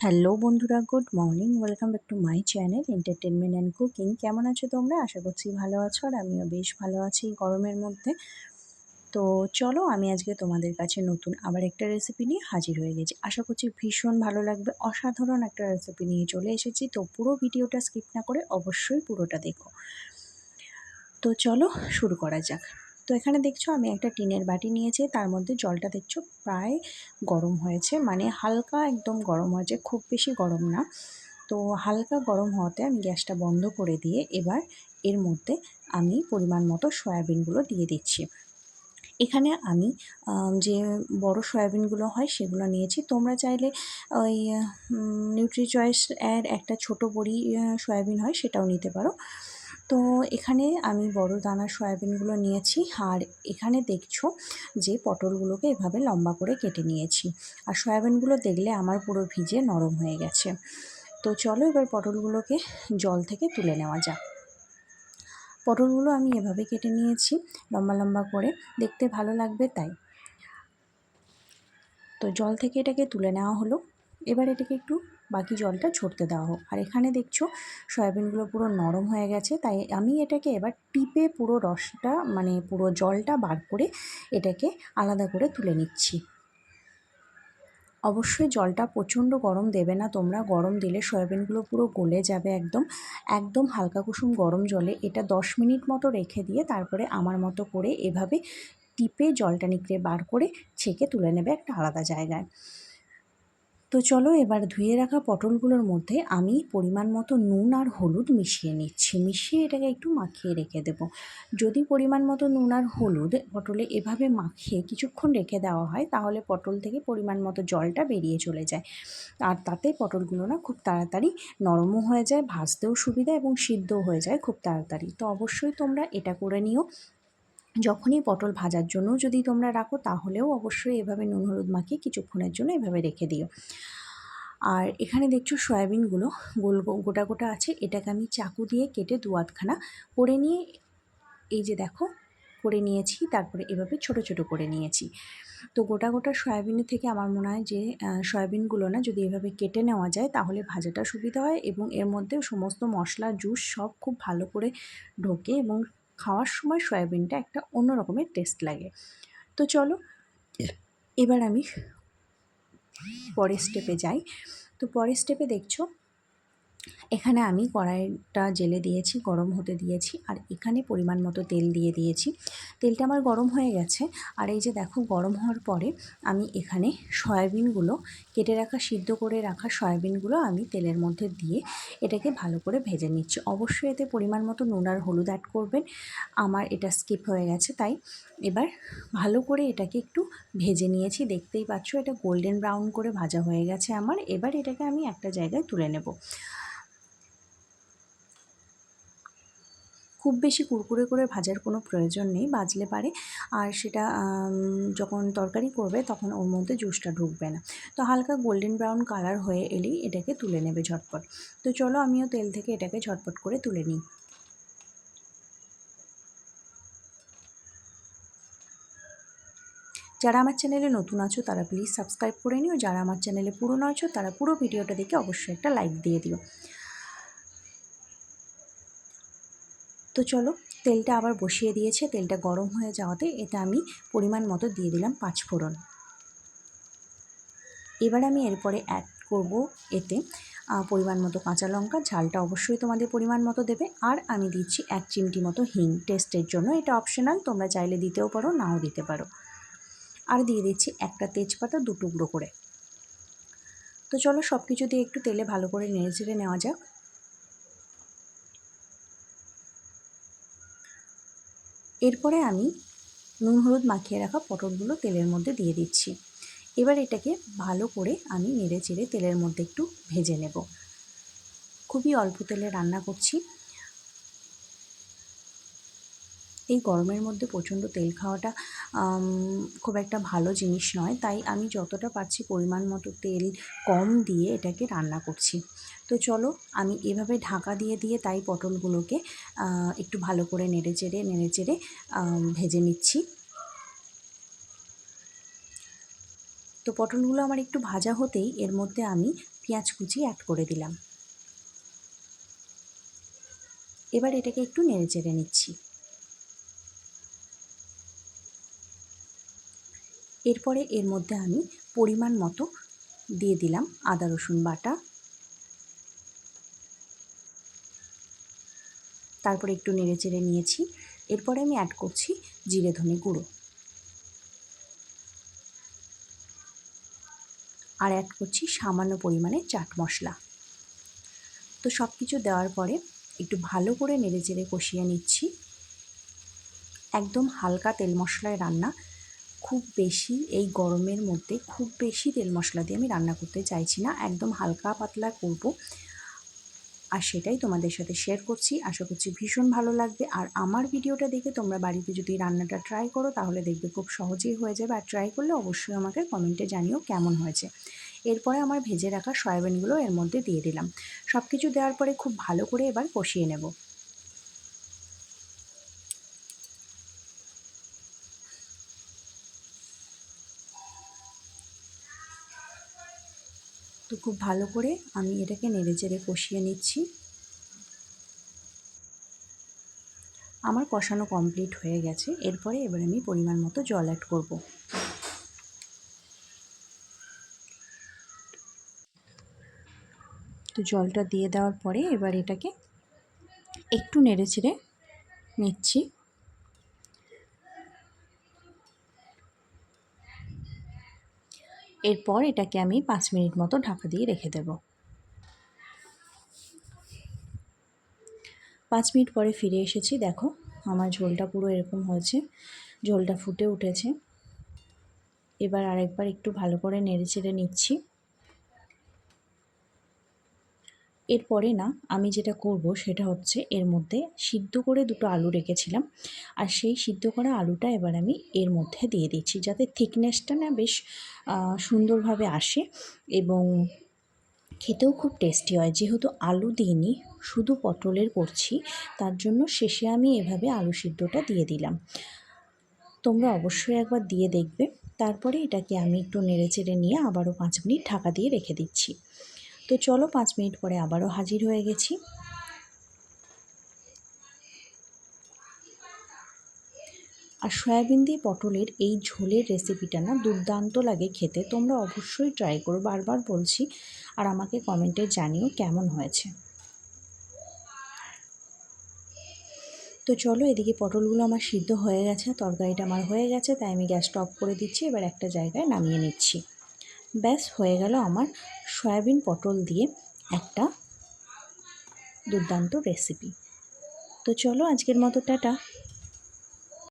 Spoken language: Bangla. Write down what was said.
হ্যালো বন্ধুরা, good morning, welcome back to my channel entertainment and cooking. কেমন আছো তোমরা? আশা করছি ভালো আছো আর আমিও বেশ ভালো আছি গরমের মধ্যে। তো চলো, আমি আজকে তোমাদের কাছে নতুন আবার একটা রেসিপি নিয়ে হাজির হয়ে গেছি। আশা করছি ভীষণ ভালো লাগবে। অসাধারণ একটা রেসিপি নিয়ে চলে এসেছি। তো পুরো ভিডিওটা স্কিপ না করে অবশ্যই পুরোটা দেখো। তো চলো, শুরু করা যাক। তো এখানে দেখছ আমি একটা টিনের বাটি নিয়েছি, তার মধ্যে জলটা দেখছ প্রায় গরম হয়েছে মানে হালকা একদম গরম হয়েছে, খুব বেশি গরম না। তো হালকা গরম হওয়াতে আমি গ্যাসটা বন্ধ করে দিয়ে এবার এর মধ্যে আমি পরিমাণ মতো সয়াবিনগুলো দিয়ে দিচ্ছি। এখানে আমি যে বড় সয়াবিনগুলো হয় সেগুলো নিয়েছি। তোমরা চাইলে ওই নিউট্রি চয়েস এর একটা ছোট বড়ি সয়াবিন হয় সেটাও নিতে পারো। তো এখানে আমি বড় দানার সয়াবিনগুলো নিয়েছি আর এখানে দেখছ যে পটলগুলোকে এভাবে লম্বা করে কেটে নিয়েছি। আর সয়াবিনগুলো দেখলে আমার পুরো ভিজে নরম হয়ে গেছে। তো চলো এবার পটলগুলোকে জল থেকে তুলে নেওয়া যাক। পটলগুলো আমি এভাবে কেটে নিয়েছি লম্বা লম্বা করে। দেখতে ভালো লাগবে তাই। তো জল থেকে এটাকে তুলে নেওয়া হলো। এবার এটাকে একটু বাকি জলটা ছড়তে দেওয়া হোক। আর এখানে দেখছ, সয়াবিনগুলো পুরো নরম হয়ে গেছে, তাই আমি এটাকে এবার টিপে পুরো রসটা মানে পুরো জলটা বার করে এটাকে আলাদা করে তুলে নিচ্ছি। অবশ্যই জলটা প্রচণ্ড গরম দেবে না তোমরা, গরম দিলে সয়াবিনগুলো পুরো গলে যাবে একদম একদম হালকা কুসুম গরম জলে। এটা দশ মিনিট মতো রেখে দিয়ে তারপরে আমার মতো করে এভাবে টিপে জলটা নিকড়ে বার করে ছেঁকে তুলে নেবে একটা আলাদা জায়গায়। তো চলো এবার ধুয়ে রাখা পটলগুলোর মধ্যে আমি পরিমাণ মতো নুন আর হলুদ মিশিয়ে নিচ্ছি। মিশিয়ে এটাকে একটু মাখিয়ে রেখে দেব। যদি পরিমাণ মতো নুন আর হলুদ পটলে এভাবে মাখিয়ে কিছুক্ষণ রেখে দেওয়া হয়, তাহলে পটল থেকে পরিমাণ মতো জলটা বেরিয়ে চলে যায়। আর তাতে পটলগুলো না খুব তাড়াতাড়ি নরমও হয়ে যায়, ভাজতেও সুবিধা এবং সিদ্ধও হয়ে যায় খুব তাড়াতাড়ি। তো অবশ্যই তোমরা এটা করে নিও। যখনই পটল ভাজার জন্য যদি তোমরা রাখো, তাহলেও অবশ্যই এভাবে নুন হলুদ মাখিয়ে কিছুক্ষণের জন্য এভাবে রেখে দিও। আর এখানে দেখছ সয়াবিনগুলো গোল গোটা গোটা আছে। এটাকে আমি চাকু দিয়ে কেটে দু আধখানা করে নিয়ে, এই যে দেখো, করে নিয়েছি, তারপরে এভাবে ছোট ছোট করে নিয়েছি। তো গোটা গোটা সয়াবিনের থেকে আমার মনে হয় যে সয়াবিনগুলো না যদি এভাবে কেটে নেওয়া যায়, তাহলে ভাজাটা সুবিধা হয় এবং এর মধ্যে সমস্ত মশলা, জুস সব খুব ভালো করে ঢোকে এবং খাওয়ার সময় সয়াবিনটা একটা অন্য রকমের টেস্ট লাগে। তো চলো এবার আমি পরের স্টেপে যাই। তো পরের স্টেপে দেখছ এখানে আমি কড়াইটা জেলে দিয়েছি, গরম হতে দিয়েছি, আর এখানে পরিমাণ মতো তেল দিয়ে দিয়েছি। তেলটা আমার গরম হয়ে গেছে, আর এই যে দেখো গরম হওয়ার পরে আমি এখানে সয়াবিনগুলো কেটে রাখা, সিদ্ধ করে রাখা সয়াবিনগুলো আমি তেলের মধ্যে দিয়ে এটাকে ভালো করে ভেজে নিচ্ছি। অবশ্যই এতে পরিমাণ মতো নুন আর হলুদ অ্যাড করবেন, আমার এটা স্কিপ হয়ে গেছে। তাই এবার ভালো করে এটাকে একটু ভেজে নিয়েছি, দেখতেই পাচ্ছ এটা গোল্ডেন ব্রাউন করে ভাজা হয়ে গেছে আমার। এবার এটাকে আমি একটা জায়গায় তুলে নেব। খুব বেশি কুরকুরে করে ভাজার কোনো প্রয়োজন নেই, বাজলে পারে। আর সেটা যখন তরকারি করবে তখন ওর মধ্যে জুসটা ঢুকবে না। তো হালকা গোল্ডেন ব্রাউন কালার হয়ে এলেই এটাকে তুলে নেবে ঝটপট। তো চলো আমিও তেল থেকে এটাকে ঝটপট করে তুলে নিই। যারা আমার চ্যানেলে নতুন আছো তারা প্লিজ সাবস্ক্রাইব করে নিও। যারা আমার চ্যানেলে পুরনো আছো তারা পুরো ভিডিওটা দেখে অবশ্যই একটা লাইক দিয়ে দিও। তো চলো, তেলটা আবার বসিয়ে দিয়েছে। তেলটা গরম হয়ে যাওয়াতে এটা আমি পরিমাণ মতো দিয়ে দিলাম পাঁচ ফোড়ন। এবার আমি এরপরে অ্যাড করব এতে পরিমাণ মতো কাঁচা লঙ্কা। ঝালটা অবশ্যই তোমাদের পরিমাণ মতো দেবে। আর আমি দিচ্ছি এক চিমটি মতো হিং। টেস্টের জন্য এটা অপশনাল তোমরা চাইলে দিতেও পারো, নাও দিতে পারো। আর দিয়ে দিচ্ছি একটা তেজপাতা দু টুকরো করে। তো চলো সব কিছু দিয়ে একটু তেলে ভালো করে নেড়ে চেড়ে নেওয়া যাক। এরপরে আমি নুন, হলুদ মাখিয়ে রাখা পটলগুলো তেলের মধ্যে দিয়ে দিচ্ছি। এবার এটাকে ভালো করে আমি নেড়ে চেড়ে তেলের মধ্যে একটু ভেজে নেব। খুবই অল্প তেলে রান্না করছি। এই গরমের মধ্যে প্রচণ্ড তেল খাওয়াটা খুব একটা ভালো জিনিস নয়। তাই আমি যতটা পারছি পরিমাণ মতো তেল কম দিয়ে এটাকে রান্না করছি। তো চলো, আমি এভাবে ঢাকা দিয়ে দিয়ে তাই পটলগুলোকে একটু ভালো করে নেড়ে চেড়ে নেড়ে চেড়ে ভেজে নিচ্ছি। তো পটলগুলো আমার একটু ভাজা হতেই এর মধ্যে আমি পেঁয়াজ কুচি অ্যাড করে দিলাম। এবার এটাকে একটু নেড়ে চেড়ে নিচ্ছি। এরপরে এর মধ্যে আমি পরিমাণ মতো দিয়ে দিলাম আদা, রসুন বাটা। তারপরে একটু নেড়ে চেড়ে নিয়েছি। এরপরে আমি অ্যাড করছি জিরে ধনে গুঁড়ো। আর অ্যাড করছি সামান্য পরিমাণে চাট মশলা। তো সব কিছু দেওয়ার পরে একটু ভালো করে নেড়ে চেড়ে কষিয়ে নিচ্ছি। একদম হালকা তেল মশলায় রান্না খুব বেশি, এই গরমের মধ্যে খুব বেশি তেল মশলা দিয়ে আমি রান্না করতে চাইছি না, একদম হালকা পাতলা করব। আর সেটাই তোমাদের সাথে শেয়ার করছি, আশা করছি ভীষণ ভালো লাগবে। আর আমার ভিডিওটা দেখে তোমরা বাড়িতে যদি রান্নাটা ট্রাই করো, তাহলে দেখবে খুব সহজেই হয়ে যাবে। আর ট্রাই করলে অবশ্যই আমাকে কমেন্টে জানিও কেমন হয়েছে। এরপরে আমার ভেজে রাখা সয়াবিনগুলো এর মধ্যে দিয়ে দিলাম। সব কিছু দেওয়ার পরে খুব ভালো করে এবার কষিয়ে নেব। তো খুব ভালো করে আমি এটাকে নেড়ে চেড়ে কষিয়ে নিচ্ছি। আমার কষানো কমপ্লিট হয়ে গেছে। এরপরে এবার আমি পরিমাণ মতো জল অ্যাড করব। তো জলটা দিয়ে দেওয়ার পরে এবার এটাকে একটু নেড়ে চেড়ে নিচ্ছি। এরপর এটাকে আমি পাঁচ মিনিট মতো ঢাকা দিয়ে রেখে দেব। পাঁচ মিনিট পরে ফিরে এসেছি, দেখো আমার ঝোলটা পুরো এরকম হয়েছে, ঝোলটা ফুটে উঠেছে। এবার আরেকবার একটু ভালো করে নেড়ে চেড়ে নিচ্ছি। এরপরে না আমি যেটা করব সেটা হচ্ছে এর মধ্যে সিদ্ধ করে দুটো আলু রেখেছিলাম। আর সেই সিদ্ধ করা আলুটা এবার আমি এর মধ্যে দিয়ে দিচ্ছি যাতে থিকনেসটা না বেশ সুন্দরভাবে আসে এবং খেতেও খুব টেস্টি হয়। যেহেতু আলু দিইনি, শুধু পটলের করছি, তার জন্য শেষে আমি এভাবে আলু সিদ্ধটা দিয়ে দিলাম। তোমরা অবশ্যই একবার দিয়ে দেখবে। তারপরে এটাকে আমি একটু নেড়ে চেড়ে নিয়ে আবারও পাঁচ মিনিট ঢাকা দিয়ে রেখে দিচ্ছি। তো চলো পাঁচ মিনিট পরে আবারও হাজির হয়ে গেছি। আর সয়াবিন দিয়ে পটলের এই ঝোলের রেসিপিটা না দুর্দান্ত লাগে খেতে। তোমরা অবশ্যই ট্রাই করো, বারবার বলছি। আর আমাকে কমেন্টে জানিও কেমন হয়েছে। তো চলো এদিকে পটলগুলো আমার সিদ্ধ হয়ে গেছে, তরকারিটা আমার হয়ে গেছে, তাই আমি গ্যাসটা অফ করে দিচ্ছি, এবার একটা জায়গায় নামিয়ে নিচ্ছি। ব্যাস, হয়ে গেল আমার সয়াবিন পটল দিয়ে একটা দুর্দান্ত রেসিপি তো চলো আজকের মতো টাটা।